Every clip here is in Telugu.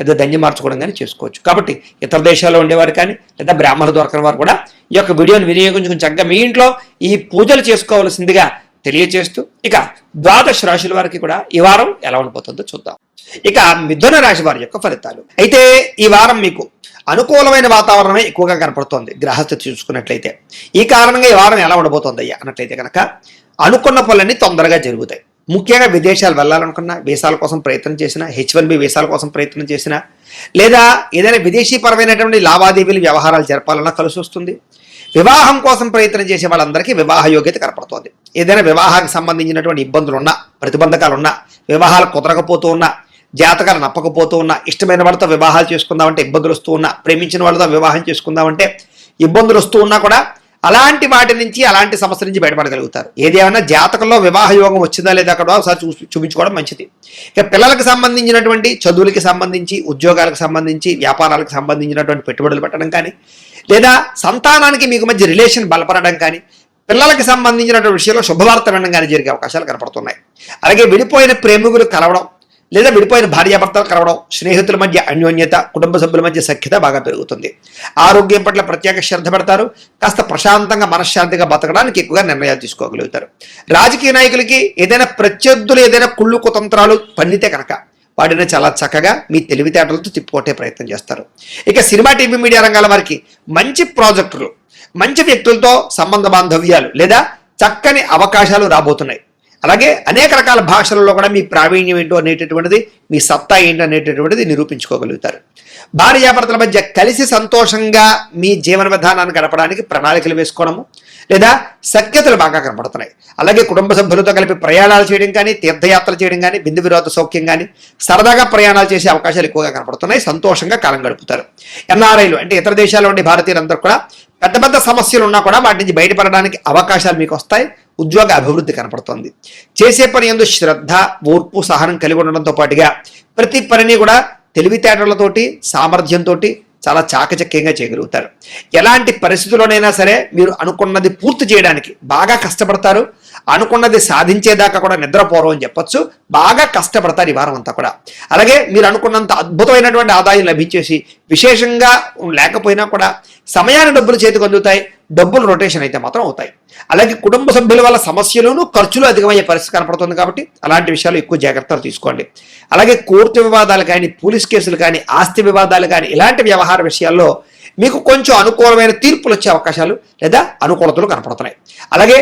లేదా ధన్యం మార్చుకోవడం కానీ చేసుకోవచ్చు. కాబట్టి ఇతర దేశాల్లో ఉండేవారు కానీ లేదా బ్రాహ్మణులు దొరకని వారు కూడా ఈ యొక్క వీడియోని వినియోగించుకుని చక్కగా మీ ఇంట్లో ఈ పూజలు చేసుకోవాల్సిందిగా తెలియచేస్తూ ఇక ద్వాదశ రాశుల వారికి కూడా ఈ వారం ఎలా ఉండిపోతుందో చూద్దాం. ఇక మిథున రాశి వారి యొక్క ఫలితాలు. అయితే ఈ వారం మీకు అనుకూలమైన వాతావరణమే ఎక్కువగా కనపడుతోంది గ్రహస్థితి చూసుకున్నట్లయితే. ఈ కారణంగా ఈ వారం ఎలా ఉండబోతోంది అయ్యా అన్నట్లయితే కనుక అనుకున్న పనులన్నీ తొందరగా జరుగుతాయి. ముఖ్యంగా విదేశాలు వెళ్ళాలనుకున్నా వీసాల కోసం ప్రయత్నం చేసిన హెచ్ వన్ బి వీసాల కోసం ప్రయత్నం చేసిన లేదా ఏదైనా విదేశీపరమైనటువంటి లావాదేవీలు వ్యవహారాలు జరపాలన్నా కలిసి వస్తుంది. వివాహం కోసం ప్రయత్నం చేసే వాళ్ళందరికీ వివాహ యోగ్యత కనపడుతోంది. ఏదైనా వివాహానికి సంబంధించినటువంటి ఇబ్బందులు ఉన్నా ప్రతిబంధకాలు ఉన్నా వివాహాలు కుదరకపోతూ ఉన్నా జాతకాలు నప్పకపోతూ ఉన్నా ఇష్టమైన వాళ్ళతో వివాహాలు చేసుకుందామంటే ఇబ్బందులు వస్తూ ఉన్నా ప్రేమించిన వాళ్ళతో వివాహం చేసుకుందామంటే ఇబ్బందులు వస్తూ ఉన్నా కూడా అలాంటి వాటి నుంచి అలాంటి సమస్య నుంచి బయటపడగలుగుతారు. ఏదేమన్నా జాతకంలో వివాహ యోగం వచ్చిందా లేదా అక్కడ ఒకసారి చూ చూపించుకోవడం మంచిది. ఇక పిల్లలకు సంబంధించినటువంటి చదువులకి సంబంధించి ఉద్యోగాలకు సంబంధించి వ్యాపారాలకు సంబంధించినటువంటి పెట్టుబడులు పెట్టడం కానీ లేదా సంతానానికి మీకు మధ్య రిలేషన్ బలపడడం కానీ పిల్లలకి సంబంధించినటువంటి విషయంలో శుభవార్త వినడం కానీ జరిగే అవకాశాలు కనపడుతున్నాయి. అలాగే విడిపోయిన ప్రేమికులు కలవడం లేదా విడిపోయిన భార్యాభర్తలు కలవడం స్నేహితుల మధ్య అన్యోన్యత కుటుంబ సభ్యుల మధ్య సఖ్యత బాగా పెరుగుతుంది. ఆరోగ్యం పట్ల ప్రత్యేక శ్రద్ధ పెడతారు. కాస్త ప్రశాంతంగా మనశ్శాంతిగా బతకడానికి ఎక్కువగా నిర్ణయాలు తీసుకోగలుగుతారు. రాజకీయ నాయకులకి ఏదైనా ప్రత్యర్థులు ఏదైనా కుళ్ళు కుతంత్రాలు పండితే కనుక వాటిని చాలా చక్కగా మీ తెలివితేటలతో తిప్పుకొట్టే ప్రయత్నం చేస్తారు. ఇక సినిమా టీవీ మీడియా రంగాల వారికి మంచి ప్రాజెక్టులు మంచి వ్యక్తులతో సంబంధ బాంధవ్యాలు లేదా చక్కని అవకాశాలు రాబోతున్నాయి. అలాగే అనేక రకాల భాషలలో కూడా మీ ప్రావీణ్యం ఏంటో అనేటటువంటిది మీ సత్తా ఏంటో అనేటటువంటిది నిరూపించుకోగలుగుతారు. భార్యాభర్తల మధ్య కలిసి సంతోషంగా మీ జీవన విధానాన్ని గడపడానికి ప్రణాళికలు వేసుకోవడము లేదా సఖ్యతలు బాగా కనపడుతున్నాయి. అలాగే కుటుంబ సభ్యులతో కలిపి ప్రయాణాలు చేయడం కానీ తీర్థయాత్రలు చేయడం కానీ బిందు విరోధ సౌఖ్యం కానీ సరదాగా ప్రయాణాలు చేసే అవకాశాలు ఎక్కువగా కనపడుతున్నాయి సంతోషంగా కాలం గడుపుతారు. ఎన్ఆర్ఐలు అంటే ఇతర దేశాల్లో ఉండే భారతీయులందరూ కూడా పెద్ద పెద్ద సమస్యలు ఉన్నా కూడా వాటి నుంచి బయటపడడానికి అవకాశాలు మీకు వస్తాయి. ఉద్యోగ అభివృద్ధి కనపడుతుంది. చేసే పని ఎందు శ్రద్ధ ఓర్పు సహనం కలిగి ఉండడంతో పాటుగా ప్రతి పనిని కూడా తెలివితేటలతోటి సామర్థ్యంతో చాలా చాకచక్యంగా చేయగలుగుతారు. ఎలాంటి పరిస్థితుల్లోనైనా సరే మీరు అనుకున్నది పూర్తి చేయడానికి బాగా కష్టపడతారు. అనుకున్నది సాధించేదాకా కూడా నిద్రపోరు అని చెప్పొచ్చు. బాగా కష్టపడతారు ఈ వారం అంతా కూడా. అలాగే మీరు అనుకున్నంత అద్భుతమైనటువంటి ఆదాయం లభించేసి విశేషంగా లేకపోయినా కూడా సమయాన్ని డబ్బులు చేతికి అందుతాయి. డబ్బులు రొటేషన్ అయితే మాత్రం అవుతాయి. అలాగే కుటుంబ సభ్యుల వల్ల సమస్యలను ఖర్చులు అధికమయ్యే పరిస్థితి కనపడుతుంది కాబట్టి అలాంటి విషయాలు ఎక్కువ జాగ్రత్తలు తీసుకోండి. అలాగే కోర్టు వివాదాలు కానీ పోలీస్ కేసులు కానీ ఆస్తి వివాదాలు కానీ ఇలాంటి వ్యవహార విషయాల్లో మీకు కొంచెం అనుకూలమైన తీర్పులు వచ్చే అవకాశాలు లేదా అనుకూలతలు కనపడుతున్నాయి. అలాగే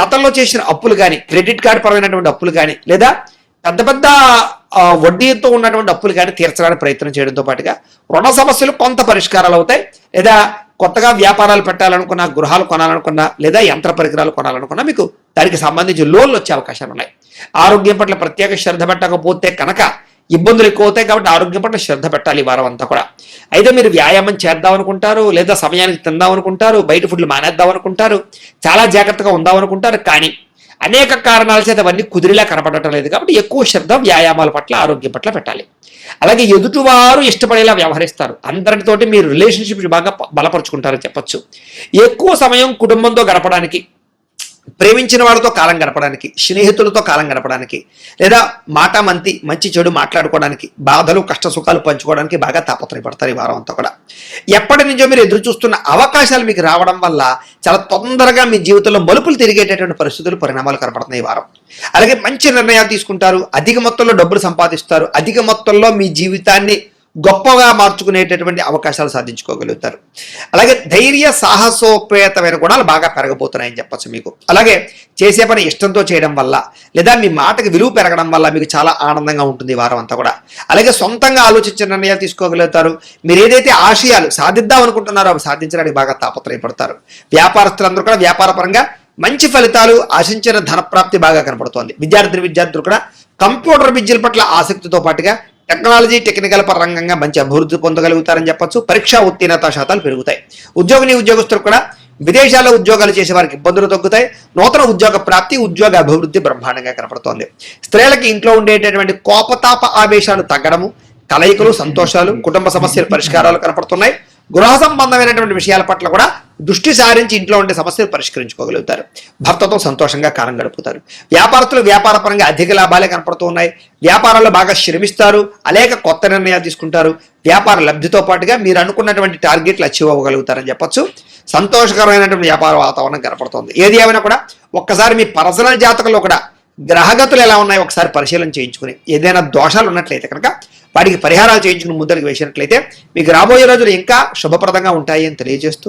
గతంలో చేసిన అప్పులు కానీ క్రెడిట్ కార్డు పరమైనటువంటి అప్పులు కానీ లేదా పెద్ద పెద్ద వడ్డీతో ఉన్నటువంటి అప్పులు కానీ తీర్చడానికి ప్రయత్నం చేయడంతో పాటుగా రుణ సమస్యలు కొంత పరిష్కారాలు అవుతాయి. లేదా కొత్తగా వ్యాపారాలు పెట్టాలనుకున్నా గృహాలు కొనాలనుకున్నా లేదా యంత్ర పరికరాలు కొనాలనుకున్నా మీకు దానికి సంబంధించి లోన్లు వచ్చే అవకాశాలు ఉన్నాయి. ఆరోగ్యం పట్ల ప్రత్యేక శ్రద్ధ పెట్టకపోతే కనుక ఇబ్బందులు ఎక్కువ అవుతాయి కాబట్టి ఆరోగ్యం పట్ల శ్రద్ధ పెట్టాలి ఈ వారం అంతా కూడా. అయితే మీరు వ్యాయామం చేద్దాం అనుకుంటారు లేదా సమయానికి తిందాం అనుకుంటారు బయట ఫుడ్లు మానేద్దాం అనుకుంటారు చాలా జాగ్రత్తగా ఉందాం అనుకుంటారు కానీ అనేక కారణాల చేత అవన్నీ కుదిరిలా కనపడటం లేదు కాబట్టి ఎక్కువ శ్రద్ధ వ్యాయామాల పట్ల ఆరోగ్యం పట్ల పెట్టాలి. అలాగే ఎదుటివారు ఇష్టపడేలా వ్యవహరిస్తారు. అందరితోటి మీరు రిలేషన్షిప్ బాగా బలపరుచుకుంటారని చెప్పొచ్చు. ఎక్కువ సమయం కుటుంబంతో గడపడానికి ప్రేమించిన వాళ్ళతో కాలం గడపడానికి స్నేహితులతో కాలం గడపడానికి లేదా మాటామంతి మంచి చెడు మాట్లాడుకోవడానికి బాధలు కష్ట సుఖాలు పంచుకోవడానికి బాగా తాపత్రయపడతారు ఈ వారం అంతా కూడా. ఎప్పటి నుంచో మీరు ఎదురు చూస్తున్న అవకాశాలు మీకు రావడం వల్ల చాలా తొందరగా మీ జీవితంలో మలుపులు తిరిగేటటువంటి పరిస్థితులు పరిణామాలు కనపడుతున్నాయి ఈ వారం. అలాగే మంచి నిర్ణయాలు తీసుకుంటారు అధిక మొత్తంలో డబ్బులు సంపాదిస్తారు అధిక మొత్తంలో మీ జీవితాన్ని గొప్పగా మార్చుకునేటటువంటి అవకాశాలు సాధించుకోగలుగుతారు. అలాగే ధైర్య సాహసోపేతమైన గుణాలు బాగా పెరగబోతున్నాయని చెప్పచ్చు మీకు. అలాగే చేసే పని ఇష్టంతో చేయడం వల్ల లేదా మీ మాటకి విలువ పెరగడం వల్ల మీకు చాలా ఆనందంగా ఉంటుంది వారం అంతా కూడా. అలాగే సొంతంగా ఆలోచించిన నిర్ణయాలు తీసుకోగలుగుతారు. మీరు ఏదైతే ఆశయాలు సాధిద్దాం అనుకుంటున్నారో అవి సాధించడానికి బాగా తాపత్రయపడతారు. వ్యాపారస్తులందరూ కూడా వ్యాపారపరంగా మంచి ఫలితాలు ఆశించిన ధనప్రాప్తి బాగా కనపడుతోంది. విద్యార్థి విద్యార్థులు కూడా కంప్యూటర్ విద్యల పట్ల ఆసక్తితో పాటుగా టెక్నాలజీ టెక్నికల్ పరంగా మంచి అభివృద్ధి పొందగలుగుతారని చెప్పొచ్చు. పరీక్షా ఉత్తీర్ణత శాతాలు పెరుగుతాయి. ఉద్యోగిని ఉద్యోగస్తులు కూడా విదేశాల్లో ఉద్యోగాలు చేసే వారికి ఇబ్బందులు తగ్గుతాయి. నూతన ఉద్యోగ ప్రాప్తి ఉద్యోగ అభివృద్ధి బ్రహ్మాండంగా కనపడుతోంది. స్త్రీలకి ఇంట్లో ఉండేటటువంటి కోపతాప ఆవేశాలు తగ్గడము కలయికలు సంతోషాలు కుటుంబ సమస్యల పరిష్కారాలు కనపడుతున్నాయి. గృహ సంబంధమైనటువంటి విషయాల పట్ల కూడా దృష్టి సారించి ఇంట్లో ఉండే సమస్యలు పరిష్కరించుకోగలుగుతారు. భర్తతో సంతోషంగా కాలం గడుపుతారు. వ్యాపారస్తులు వ్యాపారపరంగా అధిక లాభాలే కనపడుతూ ఉన్నాయి. వ్యాపారాల్లో బాగా శ్రమిస్తారు. అనేక కొత్త నిర్ణయాలు తీసుకుంటారు. వ్యాపార లబ్ధితో పాటుగా మీరు అనుకున్నటువంటి టార్గెట్లు అచీవ్ అవ్వగలుగుతారని చెప్పొచ్చు. సంతోషకరమైనటువంటి వ్యాపార వాతావరణం కనపడుతుంది. ఏది ఏమైనా కూడా ఒక్కసారి మీ పర్సనల్ జాతకంలో కూడా గ్రహగతులు ఎలా ఉన్నాయో ఒకసారి పరిశీలన చేయించుకుని ఏదైనా దోషాలు ఉన్నట్లయితే కనుక వాటికి పరిహారాలు చేయించుకుని ముద్దలకు వేసినట్లయితే మీకు రాబోయే రోజులు ఇంకా శుభప్రదంగా ఉంటాయి అని తెలియజేస్తూ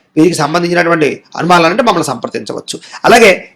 వీరికి సంబంధించినటువంటి అనుమానాలంటే మమ్మల్ని సంప్రదించవచ్చు. అలాగే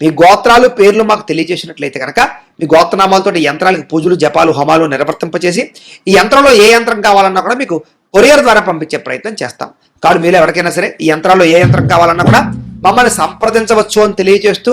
మీ గోత్రాలు పేర్లు మాకు తెలియజేసినట్లయితే కనుక మీ గోత్రనామాలతో యంత్రాలకు పూజలు జపాలు హోమాలు నిర్వర్తింపచేసి ఈ యంత్రంలో ఏ యంత్రం కావాలన్నా కూడా మీకు కొరియర్ ద్వారా పంపించే ప్రయత్నం చేస్తాం. కాబట్టి మీరు ఎవరికైనా సరే ఈ యంత్రాల్లో ఏ యంత్రం కావాలన్నా కూడా మమ్మల్ని సంప్రదించవచ్చు అని తెలియజేస్తూ